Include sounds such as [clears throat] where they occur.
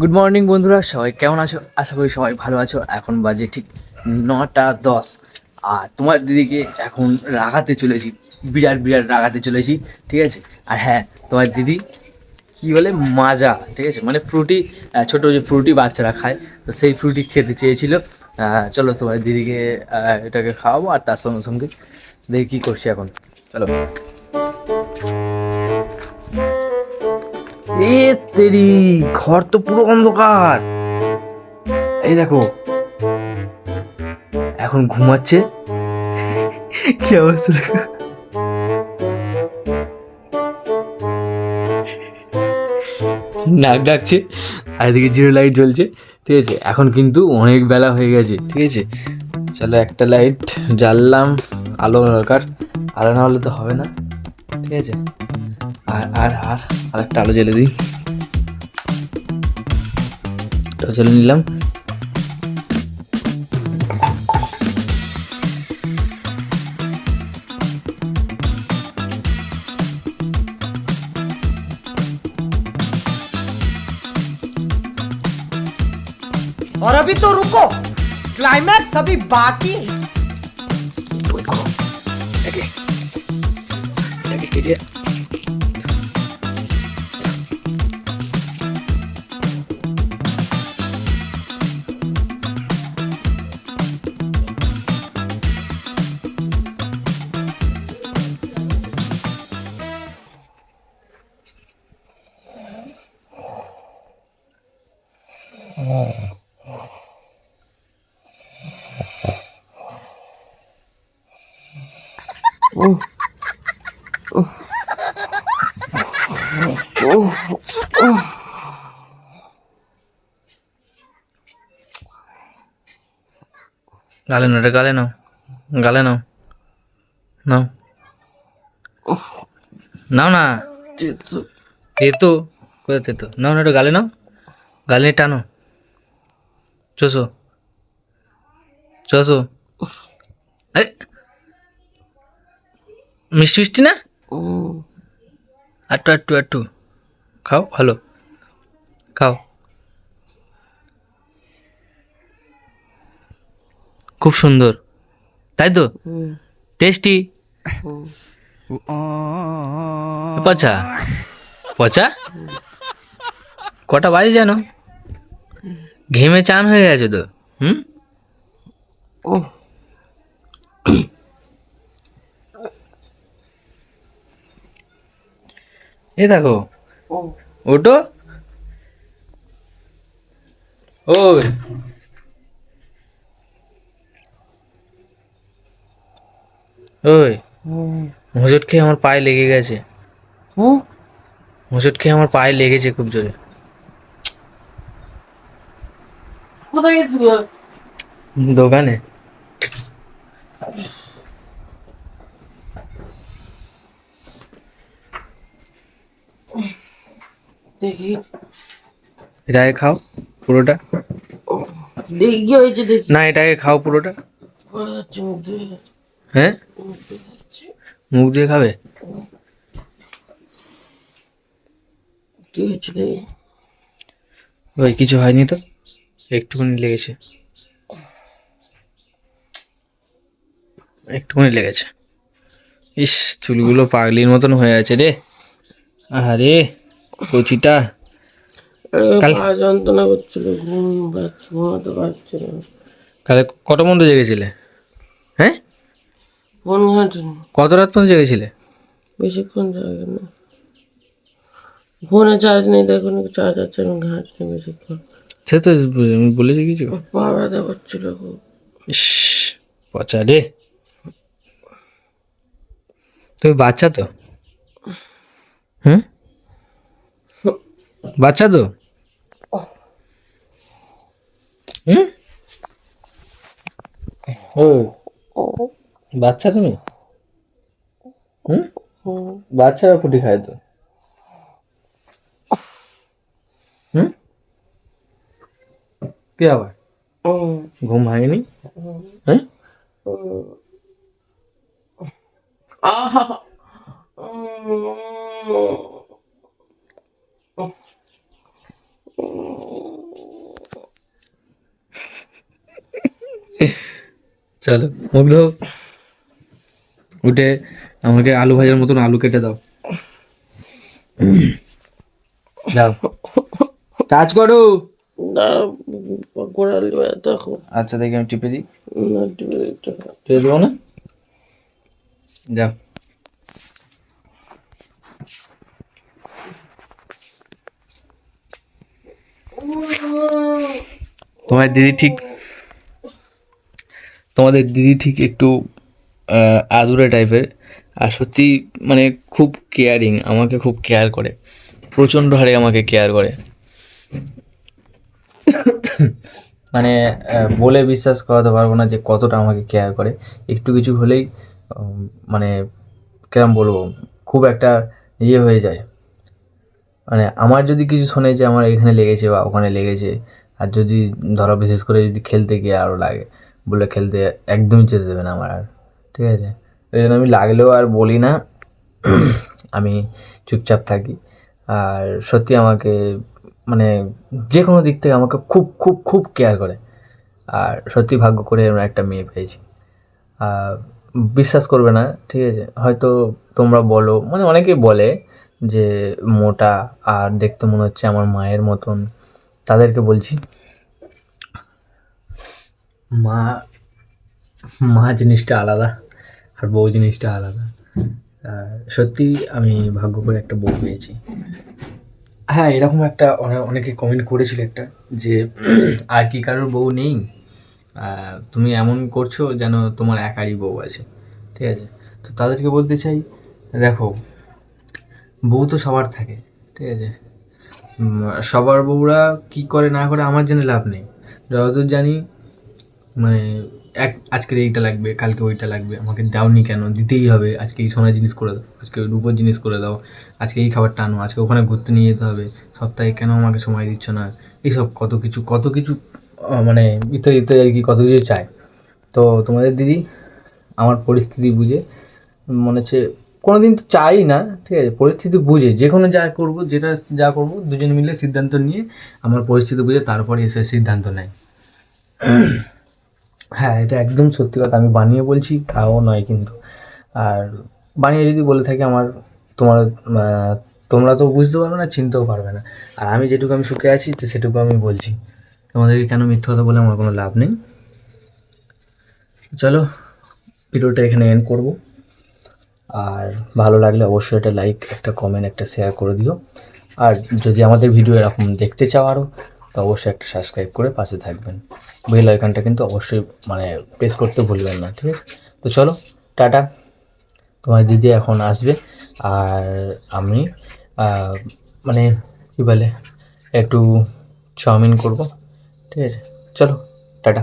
Good morning বন্ধুরা। সবাই কেমন আছো? আশা করি সবাই ভালো আছো। এখন বাজে ঠিক নটা দশ। আর তোমার দিদিকে এখন রাগাতে চলেছি। বিরাট বিরাট রাগাতে চলেছি, ঠিক আছে? আর হ্যাঁ তোমার দিদি কি বলে? মাজা, ঠিক আছে? মানে ফ্রুটি ছোট যে ফ্রুটি বাচ্চারা খায়, তো সেই ফ্রুটি খেতে চেয়েছিল। চলো তোমার দিদিকে এটাকে খাওয়াবো, আর তার সঙ্গে সঙ্গে দেখি কী করছি এখন। চলো। এ তেরি, ঘর তো পুরো অন্ধকার। এই দেখো, এখন ঘুমাচ্ছে। কি অবস্থা দেখো। নাক ডাকছে, আর জিরো লাইট জ্বলছে, ঠিক আছে? এখন কিন্তু অনেক বেলা হয়ে গেছে, ঠিক আছে? চলো একটা লাইট জ্বাললাম, আলো দরকার। আলো না হলে তো হবে না, ঠিক আছে? আর আর আর আর একটা আলো জ্বেলে দিই তো জ্বেলে নিলাম और अभी तो रुको क्लाइमैक्स अभी बाकी है এটাকে এটাকে কেটে গালে নাও এটা గాలేను అంటే గాలేను గాలేను. నా. నావునా తెత్తు కొద్దిగా తెత్తు నవ్వునట్టు గాలేను. గాలినెట్టాను చూసు. చూసు. అదే মিষ্টি মিষ্টি না? ও। আটটু আটটু আটটু। খাও ভালো। খাও। খুব সুন্দর। তাই তো? টেস্টি? পচা? পচা? কটা বাজে জানো? ঘেমে চান হয়ে গেছে তো। হুম? এ দেখো। ওটো? ওই। ওই। হোঁচট খেয়ে আমার পায়ে লেগে গেছে। হোঁচট খেয়ে আমার পায়ে লেগেছে খুব জোরে। কোথায় গেছিল? দোকানে। দেখি। এটাকে খাও পুরোটা। দেখি হয়েছে দেখি। না এটাকে খাও পুরোটা। দিয়ে। হ্যাঁ? মুখ দিয়ে মুখ দিয়ে খাবে? কি হয়েছে দেখি। ওই কিছু হয়নি তো? একটুখানি লেগেছে। একটুখানি লেগেছে। ইস চুলগুলো পাগলির মতন হয়ে আছে রে। আরে কচিটা? পা যন্ত্রণা করছিল ঘুম ঘুমাতে পারছিল না। কালে কত পর্যন্ত জেগেছিলে? হ্যাঁ? ফোন ঘাটেনি। কত রাত পর্যন্ত জেগেছিলে? বেশিক্ষণ যাবে না। ফোনে চার্জ নেই দেখুন চার্জ আছে আমি ঘাঁটনি বেশিক্ষণ। সে তো আমি বলেছি কিছু। পা ব্যথা করছিল খুব। ইস পচা রে। তুমি বাচ্চা তো? বাচ্চা তো? ও বাচ্চা তুমি? বাচ্চারা ফুটি খায় তো? কি আবার? ঘুম ভাঙেনি? হ্যাঁ চলো মুগ্ধ উঠে আমাকে আলু ভাজার মতন আলু কেটে দাও। যাও। কাজ করো। আচ্ছা দেখি আমি টিপে দিই। টিপে দেবো না? যাও। তোমার দিদি ঠিক তোমাদের দিদি ঠিক একটু আদুরে টাইপের আর সত্যি মানে খুব কেয়ারিং আমাকে খুব কেয়ার করে। প্রচণ্ড হারে আমাকে কেয়ার করে। মানে বলে বিশ্বাস করাতে পারব না যে কতটা আমাকে কেয়ার করে। একটু কিছু হলেই মানে কিরম বলব, খুব একটা ইয়ে হয়ে যায়। মানে আমার যদি কিছু শোনে যে আমার এখানে লেগেছে বা ওখানে লেগেছে, আর যদি ধরো বিশেষ করে যদি খেলতে গিয়ে আরও লাগে বলে খেলতে একদমই যেতে দেবে না আমার আর, ঠিক আছে? ওই জন্য আমি লাগলেও আর বলি না। [clears throat] আমি চুপচাপ থাকি। আর সত্যি আমাকে মানে যে কোনো দিক থেকে আমাকে খুব খুব খুব কেয়ার করে। আর সত্যি ভাগ্য করে আমরা একটা মেয়ে পেয়েছি। আর বিশ্বাস করবে না, ঠিক আছে? হয়তো তোমরা বলো মানে অনেকেই বলে যে মোটা আর দেখতে মনে হচ্ছে আমার মায়ের মতন। তাদেরকে বলছি। মা মা জিনিসটা আলাদা আর বউ জিনিসটা আলাদা। সত্যি আমি ভাগ্য করে একটা বউ পেয়েছি। হ্যাঁ এরকম একটা অনেকে কমেন্ট করেছিল একটা যে, আর কি কারোর বউ নেই? তুমি এমন করছ যেন তোমার একারই বউ আছে, ঠিক আছে? তো তাদেরকে বলতে চাই, দেখো, বউ তো সবার থাকে, ঠিক আছে? সবার বউরা কি করে না করে আমার জন্য লাভ নেই। যতদূর জানি মানে এক আজকে এইটা লাগবে, কালকে ওইটা লাগবে, আমাকে দাওনি কেন? দিতেই হবে, আজকে এই সোনার জিনিস করে দাও, আজকে রূপোর জিনিস করে দাও, আজকে এই খাবারটা আনো, আজকে ওখানে ঘুরতে নিয়ে যেতে হবে, সপ্তাহে কেন আমাকে সময় দিচ্ছ না? এইসব কত কিছু কত কিছু মানে ইত্যাদি ইত্যাদি আর কি কত কিছু চায় তো তোমাদের দিদি, আমার পরিস্থিতি বুঝে, মনে হচ্ছে কোনো দিন তো চাই না, ঠিক আছে, পরিস্থিতি বুঝে যে কোনো যা করব, যেটা যা করব, দুজন মিলে সিদ্ধান্ত নিয়ে, আমার পরিস্থিতি বুঝে, তারপরে এসে সিদ্ধান্ত নেয়। হ্যাঁ এটা একদম সত্যি কথা। আমি বানিয়ে বলছি, তাও নয় কিন্তু। আর বানিয়ে যদি বলে থাকি আমার, তোমার তোমরা তো বুঝতে পারবে না, চিনতেও পারবে না। আর আমি যেটুকু আমি সুখে আছি তো সেটুকু আমি বলছি। তোমাদেরকে কেন মিথ্যা কথা বলে আমার কোনো লাভ নেই? চলো, ভিডিওটা এখানে এন্ড করব। আর ভালো লাগলে অবশ্যই একটা লাইক একটা কমেন্ট একটা শেয়ার করে দিও। আর যদি আমাদের ভিডিও এরকম দেখতে চাও আরও তো অবশ্যই একটা সাবস্ক্রাইব করে পাশে থাকবেন। বেল আইকনটা কিন্তু অবশ্যই মানে প্রেস করতে ভুলবেন না, ঠিক আছে? তো চলো, টাটা। তোমার দিদি এখন আসবে, আর আমি মানে কী বলে, একটু চাউমিন করব, ঠিক আছে? চলো, টাটা।